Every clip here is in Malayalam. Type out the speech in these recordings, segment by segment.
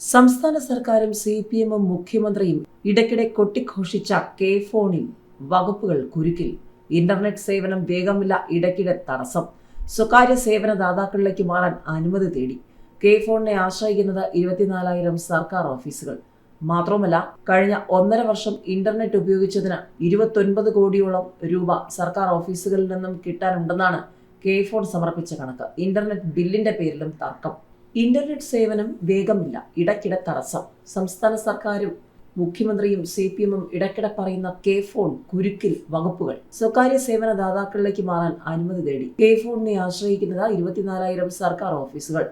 സംസ്ഥാന സർക്കാരും സി പി എമ്മും മുഖ്യമന്ത്രിയും ഇടയ്ക്കിടെ കൊട്ടിഘോഷിച്ച കെ ഫോണിൽ വകുപ്പുകൾ കുരുക്കിൽ. ഇന്റർനെറ്റ് സേവനം വേഗമില്ല ഇടയ്ക്കിടെ തടസ്സം. സ്വകാര്യ സേവന ദാതാക്കളിലേക്ക് മാറാൻ അനുമതി തേടി. കെ ഫോണിനെ ആശ്രയിക്കുന്നത് ഇരുപത്തിനാലായിരം സർക്കാർ ഓഫീസുകൾ. മാത്രമല്ല കഴിഞ്ഞ ഒന്നര വർഷം ഇന്റർനെറ്റ് ഉപയോഗിച്ചതിന് ഇരുപത്തൊൻപത് കോടിയോളം രൂപ സർക്കാർ ഓഫീസുകളിൽ നിന്നും കിട്ടാനുണ്ടെന്നാണ് കെ ഫോൺ സമർപ്പിച്ച കണക്ക്. ഇന്റർനെറ്റ് ബില്ലിന്റെ പേരിലും തർക്കം. ഇന്റർനെറ്റ് സേവനം വേഗമില്ല. ഇടയ്ക്കിടെ തടസ്സം. സംസ്ഥാന സർക്കാരും മുഖ്യമന്ത്രിയും സി പി എമ്മും ഇടയ്ക്കിടെ പറയുന്ന കെ ഫോൺ കുരുക്കിൽ വകുപ്പുകൾ. സ്വകാര്യ സേവന ദാതാക്കളിലേക്ക് മാറാൻ അനുമതി തേടി. കെ ഫോണിനെ ആശ്രയിക്കുന്നത് ഇരുപത്തിനാലായിരം സർക്കാർ ഓഫീസുകൾ.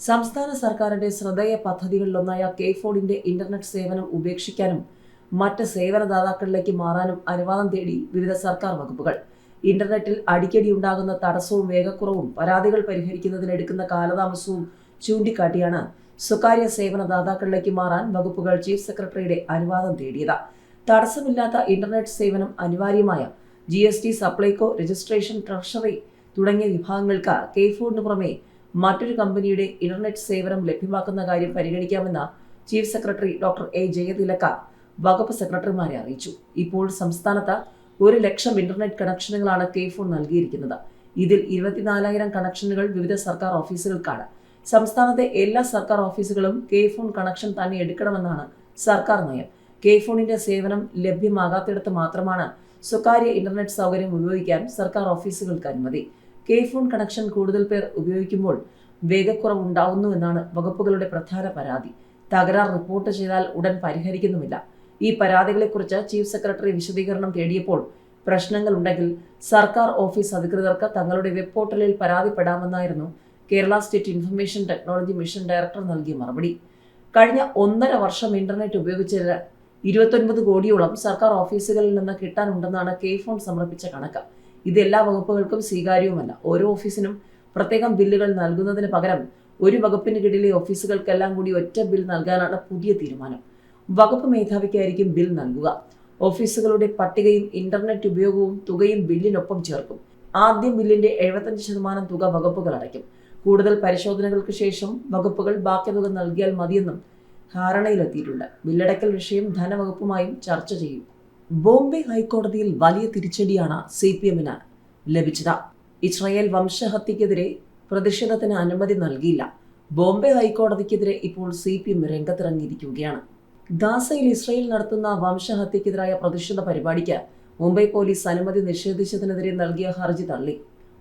സംസ്ഥാന സർക്കാരിന്റെ ശ്രദ്ധേയ പദ്ധതികളിലൊന്നായ കെ ഫോണിന്റെ ഇന്റർനെറ്റ് സേവനം ഉപേക്ഷിക്കാനും മറ്റ് സേവനദാതാക്കളിലേക്ക് മാറാനും അനുവാദം തേടി വിവിധ സർക്കാർ വകുപ്പുകൾ. ഇന്റർനെറ്റിൽ അടിക്കടി ഉണ്ടാകുന്ന തടസ്സവും വേഗക്കുറവും പരാതികൾ പരിഹരിക്കുന്നതിന് എടുക്കുന്ന കാലതാമസവും ചൂണ്ടിക്കാട്ടിയാണ് സ്വകാര്യ സേവന ദാതാക്കളിലേക്ക് മാറാൻ വകുപ്പുകൾ ചീഫ് സെക്രട്ടറിയുടെ അനുവാദം തേടിയത്. തടസ്സമില്ലാത്ത ഇന്റർനെറ്റ് സേവനം അനിവാര്യമായ G S T Supplyco registration treasury തുടങ്ങിയ വിഭാഗങ്ങൾക്ക് കെ ഫോണിന് പുറമെ മറ്റൊരു കമ്പനിയുടെ ഇന്റർനെറ്റ് സേവനം ലഭ്യമാക്കുന്ന കാര്യം പരിഗണിക്കാമെന്ന് chief secretary doctor A Jayathilak വകുപ്പ് സെക്രട്ടറിമാരെ അറിയിച്ചു. ഇപ്പോൾ സംസ്ഥാനത്ത് ഒരു ലക്ഷം ഇന്റർനെറ്റ് കണക്ഷനുകളാണ് കെ ഫോൺ നൽകിയിരിക്കുന്നത്. ഇതിൽ ഇരുപത്തിനാലായിരം കണക്ഷനുകൾ വിവിധ സർക്കാർ ഓഫീസുകൾക്കാണ്. സംസ്ഥാനത്തെ എല്ലാ സർക്കാർ ഓഫീസുകളും കെ ഫോൺ കണക്ഷൻ തന്നെ എടുക്കണമെന്നാണ് സർക്കാർ നയം. കെ ഫോണിന്റെ സേവനം ലഭ്യമാകാത്തിടത്ത് മാത്രമാണ് സ്വകാര്യ ഇന്റർനെറ്റ് സൗകര്യം ഉപയോഗിക്കാൻ സർക്കാർ ഓഫീസുകൾക്ക് അനുമതി. കെ ഫോൺ കണക്ഷൻ കൂടുതൽ പേർ ഉപയോഗിക്കുമ്പോൾ വേഗക്കുറവുണ്ടാവുന്നുവെന്നാണ് വകുപ്പുകളുടെ പ്രധാന പരാതി. തകരാർ റിപ്പോർട്ട് ചെയ്താൽ ഉടൻ പരിഹരിക്കുന്നുമില്ല. ഈ പരാതികളെക്കുറിച്ച് ചീഫ് സെക്രട്ടറി വിശദീകരണം തേടിയപ്പോൾ പ്രശ്നങ്ങൾ ഉണ്ടെങ്കിൽ സർക്കാർ ഓഫീസ് അധികൃതർക്ക് തങ്ങളുടെ വെബ് പോർട്ടലിൽ പരാതിപ്പെടാമെന്നായിരുന്നു Kerala state information technology mission director നൽകിയ മറുപടി. കഴിഞ്ഞ ഒന്നര വർഷം ഇന്റർനെറ്റ് ഉപയോഗിച്ച ഇരുപത്തൊൻപത് കോടിയോളം സർക്കാർ ഓഫീസുകളിൽ നിന്ന് കിട്ടാനുണ്ടെന്നാണ് കെ ഫോൺ സമർപ്പിച്ച കണക്ക്. ഇത് എല്ലാ വകുപ്പുകൾക്കും സ്വീകാര്യവുമല്ല. ഓരോ ഓഫീസിനും പ്രത്യേകം ബില്ലുകൾ നൽകുന്നതിന് പകരം ഒരു വകുപ്പിന് കീഴിലെ ഓഫീസുകൾക്കെല്ലാം കൂടി ഒറ്റ ബിൽ നൽകാനാണ് പുതിയ തീരുമാനം. വകുപ്പ് മേധാവിക്കായിരിക്കും ബിൽ നൽകുക. ഓഫീസുകളുടെ പട്ടികയും ഇന്റർനെറ്റ് ഉപയോഗവും തുകയും ബില്ലിനൊപ്പം ചേർക്കും. ആദ്യം ബില്ലിന്റെ എഴുപത്തഞ്ച് ശതമാനം തുക വകുപ്പുകൾ അടയ്ക്കും കൂടുതൽ പരിശോധനകൾക്ക് ശേഷം വകുപ്പുകൾ ബാക്കി തുക നൽകിയാൽ മതിയെന്നും ധാരണയിലെത്തിയിട്ടുണ്ട്. ബില്ലടക്കൽ വിഷയം ധനവകുപ്പുമായും ചർച്ച ചെയ്യും. ബോംബെ ഹൈക്കോടതിയിൽ വലിയ തിരിച്ചടിയാണ് സി പി എമ്മിന് ലഭിച്ചത്. ഇസ്രായേൽ വംശഹത്യക്കെതിരെ പ്രതിഷേധത്തിന് അനുമതി നൽകിയില്ല. ബോംബെ ഹൈക്കോടതിക്കെതിരെ ഇപ്പോൾ സി പി എം രംഗത്തിറങ്ങിയിരിക്കുകയാണ്. ഗാസയിൽ ഇസ്രായേൽ നടത്തുന്ന വംശഹത്യക്കെതിരായ പ്രതിഷേധ പരിപാടിക്ക് മുംബൈ പോലീസ് അനുമതി നിഷേധിച്ചതിനെതിരെ നൽകിയ ഹർജി തള്ളി.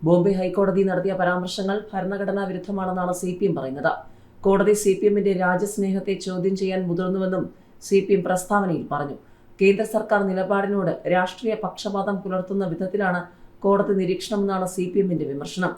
ബോംബെ ഹൈക്കോടതി നടത്തിയ പരാമർശങ്ങൾ ഭരണഘടനാ വിരുദ്ധമാണെന്നാണ് സി പി എം പറയുന്നത്. കോടതി സി പി എമ്മിന്റെ രാജ്യസ്നേഹത്തെ ചോദ്യം ചെയ്യാൻ മുതിർന്നുവെന്നും സി പി എം പ്രസ്താവനയിൽ പറഞ്ഞു. കേന്ദ്ര സർക്കാർ നിലപാടിനോട് രാഷ്ട്രീയ പക്ഷപാതം പുലർത്തുന്ന വിധത്തിലാണ് കോടതി നിരീക്ഷണമെന്നാണ് സി പി എമ്മിന്റെ വിമർശനം.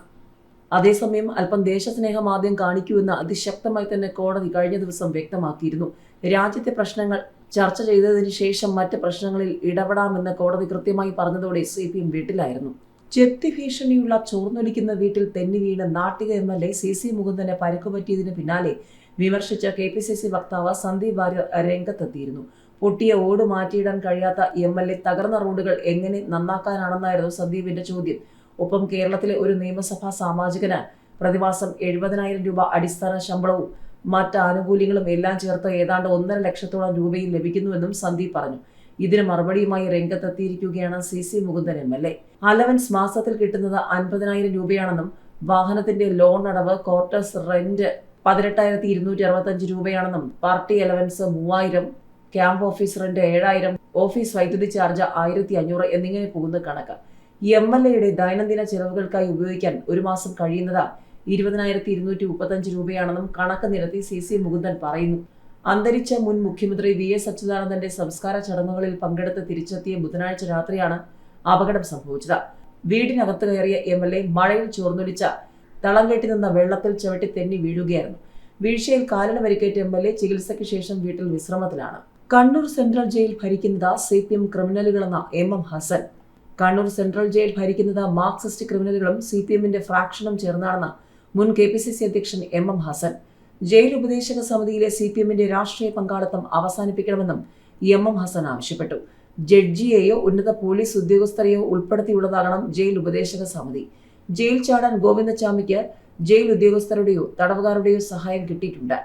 അതേസമയം അല്പം ദേശസ്നേഹം ആദ്യം കാണിക്കൂവെന്ന് അതിശക്തമായി തന്നെ കോടതി കഴിഞ്ഞ ദിവസം വ്യക്തമാക്കിയിരുന്നു. രാജ്യത്തെ പ്രശ്നങ്ങൾ ചർച്ച ചെയ്തതിനു ശേഷം മറ്റ് പ്രശ്നങ്ങളിൽ ഇടപെടാമെന്ന് കോടതി കൃത്യമായി പറഞ്ഞതോടെ സി പി എം വീട്ടിലായിരുന്നു. ചെത്തി ഭീഷണിയുള്ള ചോർന്നൊലിക്കുന്ന വീട്ടിൽ തെന്നി വീണ് Nattika M L A C C മുകുന്ദനെ പരുക്കുപറ്റിയതിന് പിന്നാലെ വിമർശിച്ച കെ പി സി സി വക്താവ് സന്ദീപ് വാര്യർ രംഗത്തെത്തിയിരുന്നു. പൊട്ടിയ ഓട് മാറ്റിയിടാൻ കഴിയാത്ത എം എൽ എ തകർന്ന റോഡുകൾ എങ്ങനെ നന്നാക്കാനാണെന്നായിരുന്നു സന്ദീപിന്റെ ചോദ്യം. ഒപ്പം കേരളത്തിലെ ഒരു നിയമസഭാ സാമാജികന് പ്രതിമാസം എഴുപതിനായിരം രൂപ അടിസ്ഥാന ശമ്പളവും മറ്റ് ആനുകൂല്യങ്ങളും എല്ലാം ചേർത്ത് ഏതാണ്ട് ഒന്നര ലക്ഷത്തോളം രൂപയും ലഭിക്കുന്നുവെന്നും സന്ദീപ് പറഞ്ഞു. ഇതിന് മറുപടിയുമായി രംഗത്തെത്തിയിരിക്കുകയാണ് C C Mukundan M L A. Allowance മാസത്തിൽ കിട്ടുന്നത് അൻപതിനായിരം രൂപയാണെന്നും വാഹനത്തിന്റെ ലോൺ അടവ് ക്വാർട്ടേഴ്സ് റെന്റ് പതിനെട്ടായിരത്തി ഇരുന്നൂറ്റി അറുപത്തഞ്ച് രൂപയാണെന്നും പാർട്ടി അലവൻസ് മൂവായിരം ക്യാമ്പ് ഓഫീസ് റെന്റ് ഏഴായിരം ഓഫീസ് വൈദ്യുതി ചാർജ് ആയിരത്തി അഞ്ഞൂറ് എന്നിങ്ങനെ പോകുന്ന കണക്ക്. എം എൽ എയുടെ ദൈനംദിന ചെലവുകൾക്കായി ഉപയോഗിക്കാൻ ഒരു മാസം കഴിയുന്നത് ഇരുപതിനായിരത്തി ഇരുന്നൂറ്റി മുപ്പത്തഞ്ച് രൂപയാണെന്നും കണക്ക് നിരത്തി സി സി മുകുന്ദൻ പറയുന്നു. അന്തരിച്ച മുൻ മുഖ്യമന്ത്രി വി എസ് അച്യുതാനന്ദന്റെ സംസ്കാര ചടങ്ങുകളിൽ പങ്കെടുത്ത് തിരിച്ചെത്തിയ ബുധനാഴ്ച രാത്രിയാണ് അപകടം സംഭവിച്ചത്. വീടിനകത്ത് കയറിയ എം എൽ എ മഴയിൽ ചോർന്നൊലിച്ച തളം കെട്ടി നിന്ന വെള്ളത്തിൽ ചവിട്ടി തെന്നി വീഴുകയായിരുന്നു. വീഴ്ചയിൽ കാലിന് പരിക്കേറ്റ എം എൽ എ ചികിത്സയ്ക്ക് ശേഷം വീട്ടിൽ വിശ്രമത്തിലാണ്. കണ്ണൂർ സെൻട്രൽ ജയിൽ ഭരിക്കുന്നത് C P M ക്രിമിനലുകളെന്ന M M Hasan. Kannur central jail ഭരിക്കുന്നത് മാർക്സിസ്റ്റ് ക്രിമിനലുകളും സി പി എമ്മിന്റെ ഫ്രാക്ഷനും ചേർന്നാണെന്ന് മുൻ കെ പി സി സി അധ്യക്ഷൻ എം എം ഹസൻ. ജയിൽ ഉപദേശക സമിതിയിലെ സി പി എമ്മിന്റെ രാഷ്ട്രീയ പങ്കാളിത്തം അവസാനിപ്പിക്കണമെന്നും എം എം ഹസൻ ആവശ്യപ്പെട്ടു. ജഡ്ജിയെയോ ഉന്നത പോലീസ് ഉദ്യോഗസ്ഥരെയോ ഉൾപ്പെടുത്തിയുള്ളതാകണം ജയിൽ ഉപദേശക സമിതി. ജയിൽ ചാടാൻ ഗോവിന്ദചാമിക്ക് ജയിൽ ഉദ്യോഗസ്ഥരുടെയോ തടവുകാരുടെയോ സഹായം കിട്ടിയിട്ടുണ്ട്.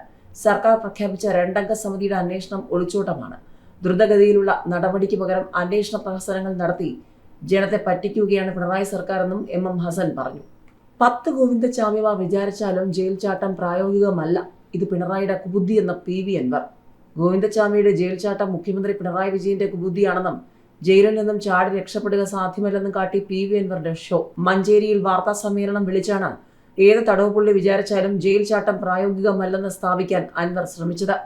സർക്കാർ പ്രഖ്യാപിച്ച രണ്ടംഗ സമിതിയുടെ അന്വേഷണം ഒളിച്ചോട്ടമാണ്. ദ്രുതഗതിയിലുള്ള നടപടിക്ക് പകരം അന്വേഷണ പ്രഹസനങ്ങൾ നടത്തി ജനത്തെ പറ്റിക്കുകയാണ് പിണറായി സർക്കാരെന്നും എം എം ഹസൻ പറഞ്ഞു. പത്ത് ഗോവിന്ദചാമിമാർ വിചാരിച്ചാലും ജയിൽ ചാട്ടം പ്രായോഗികമല്ല. ഇത് പിണറായിയുടെ കുബുദ്ധി എന്ന പി വി അൻവർ. ഗോവിന്ദസ്വാമിയുടെ ജയിൽ ചാട്ടം മുഖ്യമന്ത്രി പിണറായി വിജയന്റെ കുബുദ്ധിയാണെന്നും ജയിലിൽ നിന്നും ചാടി രക്ഷപ്പെടുക സാധ്യമല്ലെന്നും കാട്ടി പി വി അൻവറിന്റെ ഷോ. മഞ്ചേരിയിൽ വാർത്താ സമ്മേളനം വിളിച്ചാണ് ഏത് തടവുപുള്ളി വിചാരിച്ചാലും ജയിൽ ചാട്ടം പ്രായോഗികമല്ലെന്ന് സ്ഥാപിക്കാൻ അൻവർ ശ്രമിച്ചത്.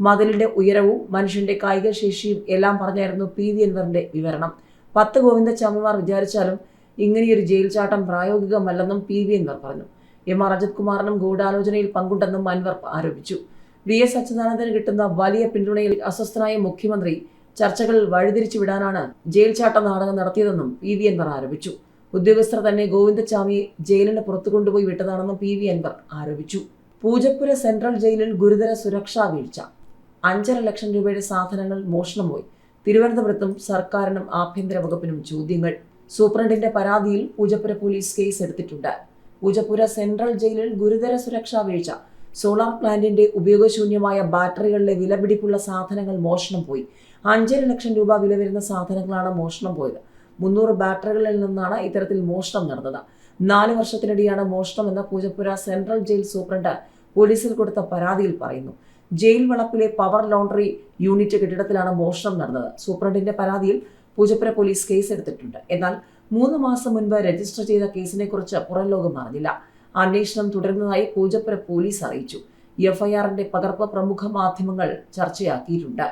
മതിലിന്റെ ഉയരവും മനുഷ്യന്റെ കായിക ശേഷിയും എല്ലാം പറഞ്ഞായിരുന്നു പി വി അൻവറിന്റെ വിവരണം. പത്ത് ഗോവിന്ദചാമിമാർ വിചാരിച്ചാലും ഇങ്ങനെയൊരു ജയിൽ ചാട്ടം പ്രായോഗികമല്ലെന്നും പി വി അൻവർ പറഞ്ഞു. എം ആർ അജിത് കുമാറിനും ഗൂഢാലോചനയിൽ പങ്കുണ്ടെന്നും അൻവർ ആരോപിച്ചു. വി എസ് അച്യുതാനന്ദന് കിട്ടുന്ന വലിയ പിന്തുണയിൽ അസ്വസ്ഥനായ മുഖ്യമന്ത്രി ചർച്ചകൾ വഴിതിരിച്ചു വിടാനാണ് ജയിൽ ചാട്ട നാടകം നടത്തിയതെന്നും പി വി അൻവർ ആരോപിച്ചു. ഉദ്യോഗസ്ഥർ തന്നെ ഗോവിന്ദച്ചാമിയെ ജയിലിന് പുറത്തു കൊണ്ടുപോയി വിട്ടതാണെന്നും പി വി അൻവർ ആരോപിച്ചു. പൂജപ്പുര സെൻട്രൽ ജയിലിൽ ഗുരുതര സുരക്ഷാ വീഴ്ച. അഞ്ചര ലക്ഷം രൂപയുടെ സാധനങ്ങൾ മോഷണം പോയി തിരുവനന്തപുരത്തും സർക്കാരിനും ആഭ്യന്തര വകുപ്പിനും ചോദ്യങ്ങൾ. സൂപ്രണ്ടിന്റെ പരാതിയിൽ പൂജപ്പുര പോലീസ് കേസ് എടുത്തിട്ടുണ്ട്. പൂജപ്പുര സെൻട്രൽ ജയിലിൽ ഗുരുതര സുരക്ഷാ വീഴ്ച. സോളാർ പ്ലാന്റിന്റെ ഉപയോഗശൂന്യമായ ബാറ്ററികളിലെ വിലപിടിപ്പുള്ള സാധനങ്ങൾ മോഷണം പോയി. അഞ്ചര ലക്ഷം രൂപ വില വരുന്ന സാധനങ്ങളാണ് മോഷണം പോയത്. മുന്നൂറ് ബാറ്ററികളിൽ നിന്നാണ് ഇത്തരത്തിൽ മോഷണം നടന്നത്. നാല് വർഷത്തിനിടെയാണ് മോഷണം എന്ന പൂജപ്പുര സെൻട്രൽ ജയിൽ സൂപ്രണ്ട് പോലീസിൽ കൊടുത്ത പരാതിയിൽ പറയുന്നു. ജയിൽ വളപ്പിലെ പവർ ലോണ്ടറി യൂണിറ്റ് കെട്ടിടത്തിലാണ് മോഷണം നടന്നത്. സൂപ്രണ്ടിന്റെ പരാതിയിൽ പൂജപ്പുര പോലീസ് കേസെടുത്തിട്ടുണ്ട് എന്നാൽ മൂന്ന് മാസം മുൻപ് രജിസ്റ്റർ ചെയ്ത കേസിനെ കുറിച്ച് പുറം ലോകം അറിഞ്ഞില്ല. അന്വേഷണം തുടരുന്നതായി പൂജപ്പുര പോലീസ് അറിയിച്ചു. എഫ്ഐആറിന്റെ പകർപ്പ് പ്രമുഖ മാധ്യമങ്ങൾ ചർച്ചയാക്കിയിട്ടുണ്ട്.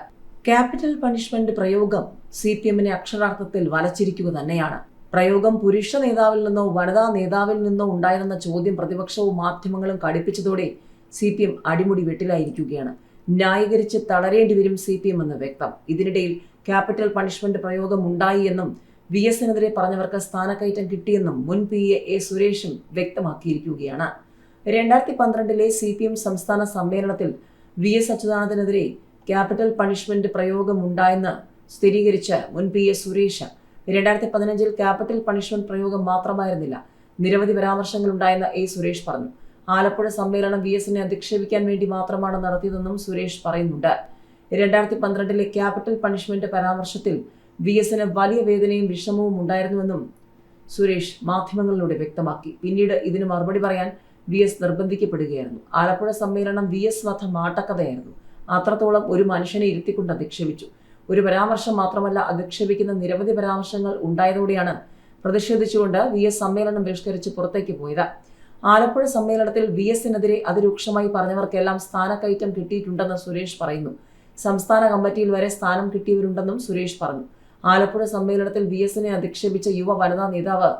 ക്യാപിറ്റൽ പണിഷ്മെന്റ് പ്രയോഗം സി പി എമ്മിനെ അക്ഷരാർത്ഥത്തിൽ വലച്ചിരിക്കുക തന്നെയാണ്. പ്രയോഗം പുരുഷ നേതാവിൽ നിന്നോ വനിതാ നേതാവിൽ നിന്നോ ഉണ്ടായിരുന്ന ചോദ്യം പ്രതിപക്ഷവും മാധ്യമങ്ങളും കടുപ്പിച്ചതോടെ സി പി എം അടിമുടി വെട്ടിലായിരിക്കുകയാണ്. ന്യായീകരിച്ച് തളരേണ്ടി വരും സി പി എം എന്ന് വ്യക്തം. ഇതിനിടയിൽ ക്യാപിറ്റൽ പണിഷ്മെന്റ് പ്രയോഗം ഉണ്ടായി എന്നും വി എസിനെതിരെ പറഞ്ഞവർക്ക് സ്ഥാനക്കയറ്റം കിട്ടിയെന്നും മുൻ പി എ എ സുരേഷും വ്യക്തമാക്കിയിരിക്കുകയാണ്. രണ്ടായിരത്തി പന്ത്രണ്ടിലെ സി പി എം സംസ്ഥാന സമ്മേളനത്തിൽ വി എസ് അച്യുതാനന്ദനെതിരെ ക്യാപിറ്റൽ പണിഷ്മെന്റ് പ്രയോഗം ഉണ്ടായെന്ന് സ്ഥിരീകരിച്ച മുൻ പി എ സുരേഷ് രണ്ടായിരത്തി പതിനഞ്ചിൽ ക്യാപിറ്റൽ പണിഷ്മെന്റ് പ്രയോഗം മാത്രമായിരുന്നില്ല നിരവധി പരാമർശങ്ങൾ ഉണ്ടായെന്ന് എ സുരേഷ് പറഞ്ഞു. ആലപ്പുഴ സമ്മേളനം വി എസിനെ അധിക്ഷേപിക്കാൻ വേണ്ടി മാത്രമാണ് നടത്തിയതെന്നും സുരേഷ് പറയുന്നുണ്ട്. രണ്ടായിരത്തി പന്ത്രണ്ടിലെ ക്യാപിറ്റൽ പണിഷ്മെന്റ് പരാമർശത്തിൽ വി എസിന് വലിയ വേദനയും വിഷമവും ഉണ്ടായിരുന്നുവെന്നും സുരേഷ് മാധ്യമങ്ങളിലൂടെ വ്യക്തമാക്കി. പിന്നീട് ഇതിന് മറുപടി പറയാൻ വി എസ് നിർബന്ധിക്കപ്പെടുകയായിരുന്നു. ആലപ്പുഴ സമ്മേളനം വി എസ് വധ മാട്ടക്കഥയായിരുന്നു. അത്രത്തോളം ഒരു മനുഷ്യനെ ഇരുത്തിക്കൊണ്ട് അധിക്ഷേപിച്ചു. ഒരു പരാമർശം മാത്രമല്ല അധിക്ഷേപിക്കുന്ന നിരവധി പരാമർശങ്ങൾ ഉണ്ടായതോടെയാണ് പ്രതിഷേധിച്ചുകൊണ്ട് വി എസ് സമ്മേളനം ബഹിഷ്കരിച്ച് പുറത്തേക്ക് പോയത്. ആലപ്പുഴ സമ്മേളനത്തിൽ വി എസിനെതിരെ അതിരൂക്ഷമായി പറഞ്ഞവർക്കെല്ലാം സ്ഥാനക്കയറ്റം കിട്ടിയിട്ടുണ്ടെന്ന് സുരേഷ് പറയുന്നു. സംസ്ഥാന കമ്മിറ്റിയിൽ വരെ സ്ഥാനം കിട്ടിയവരുണ്ടെന്നും സുരേഷ് പറഞ്ഞു. ആലപ്പുഴ സമ്മേളനത്തിൽ വി എസിനെ അധിക്ഷേപിച്ച യുവ വനിതാ നേതാവ്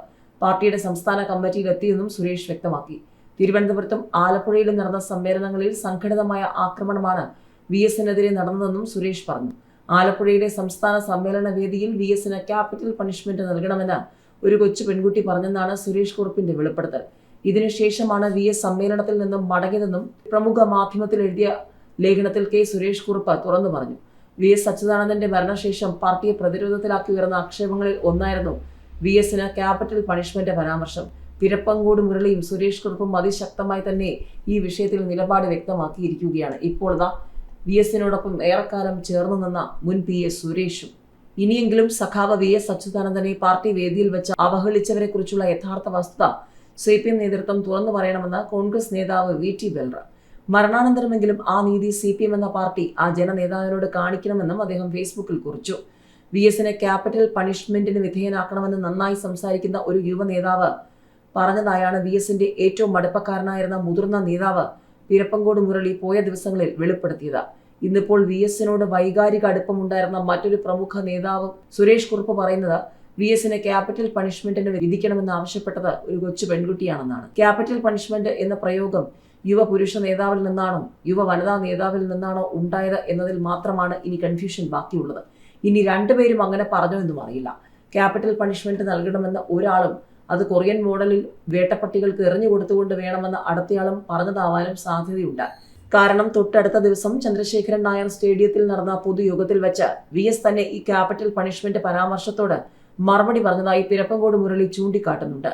പാർട്ടിയുടെ സംസ്ഥാന കമ്മിറ്റിയിൽ എത്തിയെന്നും സുരേഷ് വ്യക്തമാക്കി. തിരുവനന്തപുരത്തും ആലപ്പുഴയിലും നടന്ന സമ്മേളനങ്ങളിൽ സംഘടിതമായ ആക്രമണമാണ് വി എസിനെതിരെ നടന്നതെന്നും സുരേഷ് പറഞ്ഞു. ആലപ്പുഴയിലെ സംസ്ഥാന സമ്മേളന വേദിയിൽ വി എസിന് ക്യാപിറ്റൽ പണിഷ്മെന്റ് നൽകണമെന്ന് ഒരു കൊച്ചു പെൺകുട്ടി പറഞ്ഞെന്നാണ് സുരേഷ് കുറുപ്പിന്റെ വെളിപ്പെടുത്തൽ. ഇതിനുശേഷമാണ് വി എസ് സമ്മേളനത്തിൽ നിന്നും മടങ്ങിയതെന്നും പ്രമുഖ മാധ്യമത്തിൽ എഴുതിയ ലേഖനത്തിൽ കെ സുരേഷ് കുറുപ്പ് തുറന്നു പറഞ്ഞു. വി എസ് അച്യുതാനന്ദന്റെ മരണശേഷം പാർട്ടിയെ പ്രതിരോധത്തിലാക്കി ഉയർന്ന ആക്ഷേപങ്ങളിൽ ഒന്നായിരുന്നു വി എസിന് ക്യാപിറ്റൽ പണിഷ്മെന്റ് പരാമർശം. തിരപ്പങ്കോട് മുരളിയും സുരേഷ് കുറുപ്പും അതിശക്തമായി തന്നെ ഈ വിഷയത്തിൽ നിലപാട് വ്യക്തമാക്കിയിരിക്കുകയാണ്. ഇപ്പോൾ ഇതാ വി എസിനോടൊപ്പം ഏറെക്കാലം ചേർന്നു നിന്ന മുൻ പി എസ് സുരേഷും. ഇനിയെങ്കിലും സഖാവ് വി എസ് അച്യുതാനന്ദനെ പാർട്ടി വേദിയിൽ വെച്ച് അവഹേളിച്ചവരെ കുറിച്ചുള്ള യഥാർത്ഥ വസ്തുത സി പി എം നേതൃത്വം തുറന്നു പറയണമെന്ന് കോൺഗ്രസ് നേതാവ് വി ടി ബൽറ. മരണാനന്തരമെങ്കിലും ആ നീതി സി പി എം എന്ന പാർട്ടി ആ ജനനേതാവിനോട് കാണിക്കണമെന്നും അദ്ദേഹം ഫേസ്ബുക്കിൽ കുറിച്ചു. വി എസിനെ ക്യാപിറ്റൽ പണിഷ്മെന്റിന് വിധേയനാക്കണമെന്ന് നന്നായി സംസാരിക്കുന്ന ഒരു യുവ നേതാവ് പറഞ്ഞതായാണ് വി എസിന്റെ ഏറ്റവും മടുപ്പക്കാരനായിരുന്ന മുതിർന്ന നേതാവ് പിരപ്പങ്കോട് മുരളി പോയ ദിവസങ്ങളിൽ വെളിപ്പെടുത്തിയത്. ഇന്നിപ്പോൾ വി എസിനോട് വൈകാരിക അടുപ്പമുണ്ടായിരുന്ന മറ്റൊരു പ്രമുഖ നേതാവ് സുരേഷ് കുറുപ്പ് പറയുന്നത് വി എസിന് ക്യാപിറ്റൽ പണിഷ്മെന്റിന് വിധിക്കണമെന്ന് ആവശ്യപ്പെട്ടത് ഒരു കൊച്ചു പെൺകുട്ടിയാണെന്നാണ്. ക്യാപിറ്റൽ പണിഷ്മെന്റ് എന്ന പ്രയോഗം യുവ പുരുഷ നേതാവിൽ നിന്നാണോ യുവ വനിതാ നേതാവിൽ നിന്നാണോ ഉണ്ടായത് എന്നതിൽ മാത്രമാണ് ഇനി കൺഫ്യൂഷൻ ബാക്കിയുള്ളത്. ഇനി രണ്ടുപേരും അങ്ങനെ പറഞ്ഞോ എന്നും അറിയില്ല. ക്യാപിറ്റൽ പണിഷ്മെന്റ് നൽകണമെന്ന് ഒരാളും അത് കൊറിയൻ മോഡലിൽ വേട്ടപ്പട്ടികൾക്ക് എറിഞ്ഞു കൊടുത്തുകൊണ്ട് വേണമെന്ന് അടുത്തയാളും പറഞ്ഞതാവാനും സാധ്യതയുണ്ട്. കാരണം തൊട്ടടുത്ത ദിവസം ചന്ദ്രശേഖരൻ നായർ സ്റ്റേഡിയത്തിൽ നടന്ന പൊതുയോഗത്തിൽ വെച്ച് വി എസ് തന്നെ ഈ ക്യാപിറ്റൽ പണിഷ്മെന്റ് പരാമർശത്തോട് മറുപടി പറഞ്ഞതായി പിരപ്പങ്കോട് മുരളി ചൂണ്ടിക്കാട്ടുന്നുണ്ട്.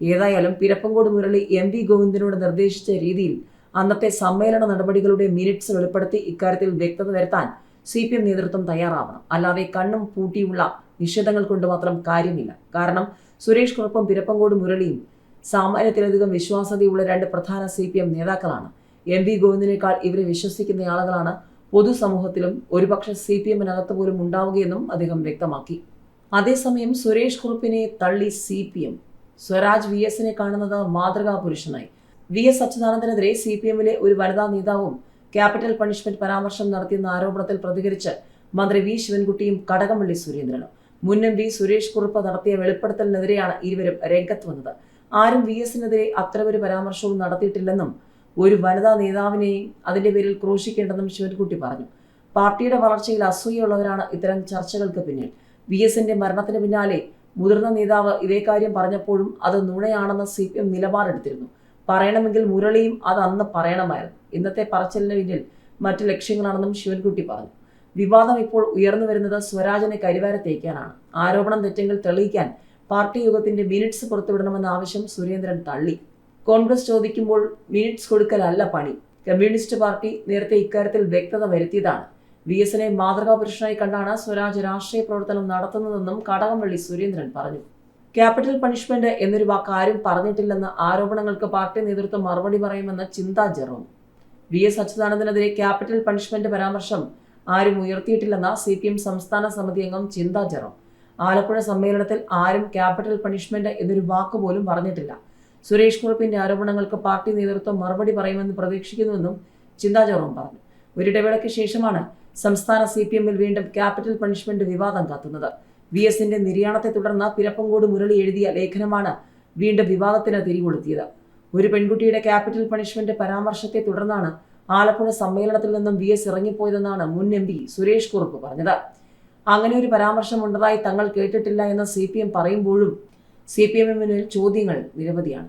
ഏതായാലും പിരപ്പങ്കോട് മുരളി എം വി ഗോവിന്ദനോട് നിർദ്ദേശിച്ച രീതിയിൽ അന്നത്തെ സമ്മേളന നടപടികളുടെ മിനിറ്റ്സ് വെളിപ്പെടുത്തി ഇക്കാര്യത്തിൽ വ്യക്തത വരുത്താൻ സി പി എം നേതൃത്വം തയ്യാറാവണം. അല്ലാതെ കണ്ണും പൂട്ടിയുള്ള നിഷേധങ്ങൾ കൊണ്ട് മാത്രം കാര്യമില്ല. കാരണം സുരേഷ് കുറുപ്പും പിരപ്പങ്കോട് മുരളിയും സാമാന്യത്തിലധികം വിശ്വാസ്യതയുള്ള രണ്ട് പ്രധാന സി പി എം നേതാക്കളാണ്. എം വി ഗോവിന്ദിനേക്കാൾ ഇവരെ വിശ്വസിക്കുന്ന ആളുകളാണ് പൊതുസമൂഹത്തിലും ഒരുപക്ഷെ സി പി എമ്മിനകത്ത് പോലും ഉണ്ടാവുകയെന്നും അദ്ദേഹം വ്യക്തമാക്കി. അതേസമയം സുരേഷ് കുറുപ്പിനെ തള്ളി C P M Swaraj V എസിനെ കാണുന്നത് മാതൃകാ പുരുഷനായി വി എസ് അച്യുതാനന്ദനെതിരെ സി പി എമ്മിലെ ഒരു വനിതാ നേതാവും ക്യാപിറ്റൽ പണിഷ്മെന്റ് പരാമർശം നടത്തിയെന്ന ആരോപണത്തിൽ പ്രതികരിച്ച് മന്ത്രി വി ശിവൻകുട്ടിയും കടകംപള്ളി സുരേന്ദ്രനും. മുൻ എം സുരേഷ് കുറുപ്പ് നടത്തിയ വെളിപ്പെടുത്തലിനെതിരെയാണ് ഇരുവരും രംഗത്ത് വന്നത്. ആരും വി എസിനെതിരെ അത്തരമൊരു പരാമർശവും നടത്തിയിട്ടില്ലെന്നും ഒരു വനിതാ നേതാവിനെയും അതിന്റെ പേരിൽ ക്രൂശിക്കേണ്ടെന്നും ശിവൻകുട്ടി പറഞ്ഞു. പാർട്ടിയുടെ വളർച്ചയിൽ അസൂയുള്ളവരാണ് ഇത്തരം ചർച്ചകൾക്ക് പിന്നിൽ. വി എസിന്റെ മരണത്തിന് പിന്നാലെ മുതിർന്ന നേതാവ് ഇതേ കാര്യം പറഞ്ഞപ്പോഴും അത് നുണയാണെന്ന് സി പി എം നിലപാടെടുത്തിരുന്നു. പറയണമെങ്കിൽ മുരളിയും അത് അന്ന് പറയണമായിരുന്നു. ഇന്നത്തെ പറച്ചിലിന് പിന്നിൽ മറ്റു ലക്ഷ്യങ്ങളാണെന്നും ശിവൻകുട്ടി പറഞ്ഞു. വിവാദം ഇപ്പോൾ ഉയർന്നു വരുന്നത് സ്വരാജിനെ കരിവാരത്തേക്കാനാണ് ആരോപണം തെറ്റെങ്കിൽ തെളിയിക്കാൻ പാർട്ടി യോഗത്തിന്റെ മിനിറ്റ്സ് പുറത്തുവിടണമെന്ന ആവശ്യം സുരേന്ദ്രൻ തള്ളി. കോൺഗ്രസ് ചോദിക്കുമ്പോൾ മിനിറ്റ്സ് കൊടുക്കലല്ല പണി. കമ്മ്യൂണിസ്റ്റ് പാർട്ടി നേരത്തെ ഇക്കാര്യത്തിൽ വ്യക്തത വരുത്തിയതാണ്. വി എസിനെ മാതൃകാ പുരുഷനായി കണ്ടാണ് സ്വരാജ് രാഷ്ട്രീയ പ്രവർത്തനം നടത്തുന്നതെന്നും കടകംപള്ളി സുരേന്ദ്രൻ പറഞ്ഞു. ക്യാപിറ്റൽ പണിഷ്മെന്റ് എന്നൊരു വാക്ക് ആരും പറഞ്ഞിട്ടില്ലെന്ന ആരോപണങ്ങൾക്ക് പാർട്ടി നേതൃത്വം മറുപടി പറയുമെന്ന് ചിന്താ ജെറോം. വി എസ് അച്യുതാനന്ദനെതിരെ ക്യാപിറ്റൽ പണിഷ്മെന്റ് പരാമർശം ആരും ഉയർത്തിയിട്ടില്ലെന്ന സി പി എം സംസ്ഥാന സമിതി അംഗം ചിന്താ ജെറോം. ആലപ്പുഴ സമ്മേളനത്തിൽ ആരും ക്യാപിറ്റൽ പണിഷ്മെന്റ് എന്നൊരു വാക്ക് പോലും പറഞ്ഞിട്ടില്ല. സുരേഷ് കുറുപ്പിന്റെ ആരോപണങ്ങൾക്ക് പാർട്ടി നേതൃത്വം മറുപടി പറയുമെന്ന് പ്രതീക്ഷിക്കുന്നുവെന്നും ചിന്താ ജെറോം പറഞ്ഞു. ഒരിടവേളയ്ക്ക് ശേഷമാണ് സംസ്ഥാന സി പി എമ്മിൽ വീണ്ടും ക്യാപിറ്റൽ പണിഷ്മെന്റ് വിവാദം കത്തുന്നത് വി എസിന്റെ നിര്യാണത്തെ തുടർന്ന് പിരപ്പങ്കോട് മുരളി എഴുതിയ ലേഖനമാണ് വീണ്ടും വിവാദത്തിന് തിരികൊളുത്തിയത്. ഒരു പെൺകുട്ടിയുടെ ക്യാപിറ്റൽ പണിഷ്മെന്റ് പരാമർശത്തെ തുടർന്നാണ് ആലപ്പുഴ സമ്മേളനത്തിൽ നിന്നും വി എസ് ഇറങ്ങിപ്പോയതെന്നാണ് മുൻ എം പി സുരേഷ് കുറുപ്പ് പറഞ്ഞത്. അങ്ങനെ ഒരു പരാമർശം ഉണ്ടതായി തങ്ങൾ കേട്ടിട്ടില്ല എന്ന് സി പി എം പറയുമ്പോഴും സി പി എമ്മിന് ചോദ്യങ്ങൾ നിരവധിയാണ്.